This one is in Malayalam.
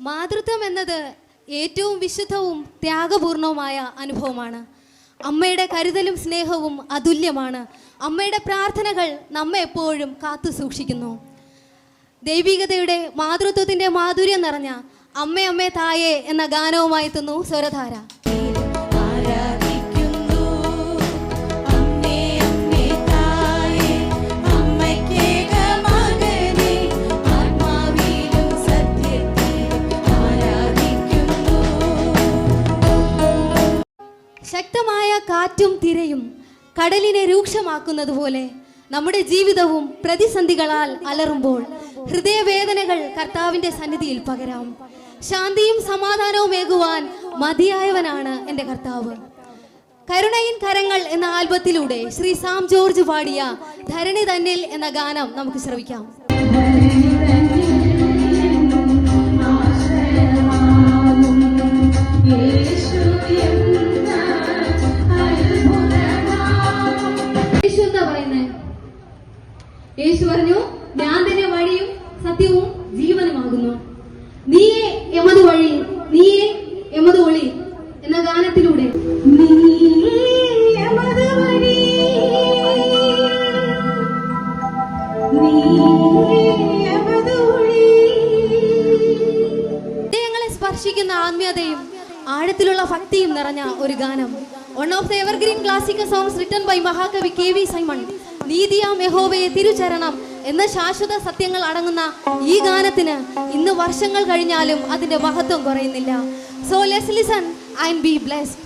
മാതൃത്വം എന്നത് ഏറ്റവും വിശുദ്ധവും ത്യാഗപൂർണവുമായ അനുഭവമാണ്. അമ്മയുടെ കരുതലും സ്നേഹവും അതുല്യമാണ്. അമ്മയുടെ പ്രാർത്ഥനകൾ നമ്മെ എപ്പോഴും കാത്തു സൂക്ഷിക്കുന്നു. ദൈവികതയുടെ മാതൃത്വത്തിന്റെ മാധുര്യം നിറഞ്ഞ അമ്മേ അമ്മേ തായേ എന്ന ഗാനവുമായി എത്തുന്നു സ്വരധാര. ശക്തമായ കാറ്റും തിരയും കടലിനെ രൂക്ഷമാക്കുന്നത് പോലെ നമ്മുടെ ജീവിതവും പ്രതിസന്ധികളാൽ അലറുമ്പോൾ ഹൃദയവേദനകൾ കർത്താവിന്റെ സന്നിധിയിൽ പകരാം. ശാന്തിയും സമാധാനവും ഏകുവാൻ മതിയായവനാണ് എന്റെ കർത്താവ്. കരുണയിൻ കരങ്ങൾ എന്ന ആൽബത്തിലൂടെ ശ്രീ സാം ജോർജ് പാടിയ ധരണി തന്നിൽ എന്ന ഗാനം നമുക്ക് ശ്രവിക്കാം. പറഞ്ഞു ഞാൻ തന്നെ വഴിയും സത്യവും ജീവനുമാകുന്നു. നീയെ എമത് വഴി നീയെ എമത് ഒളി എന്ന ഗാനത്തിലൂടെ. സ്പർശിക്കുന്ന ആത്മീയതയും ആഴത്തിലുള്ള ഭക്തിയും നിറഞ്ഞ ഒരു ഗാനം. One of the evergreen classical songs written by മഹാകവി കെ വി സൈമൺ നീതിയാം യഹോവയെ തിരുചരണം എന്ന ശാശ്വത സത്യങ്ങൾ അടങ്ങുന്ന ഈ ഗാനത്തിന് ഇന്ന് വർഷങ്ങൾ കഴിഞ്ഞാലും അതിന്റെ മഹത്വം കുറയുന്നില്ല. So let's listen and be blessed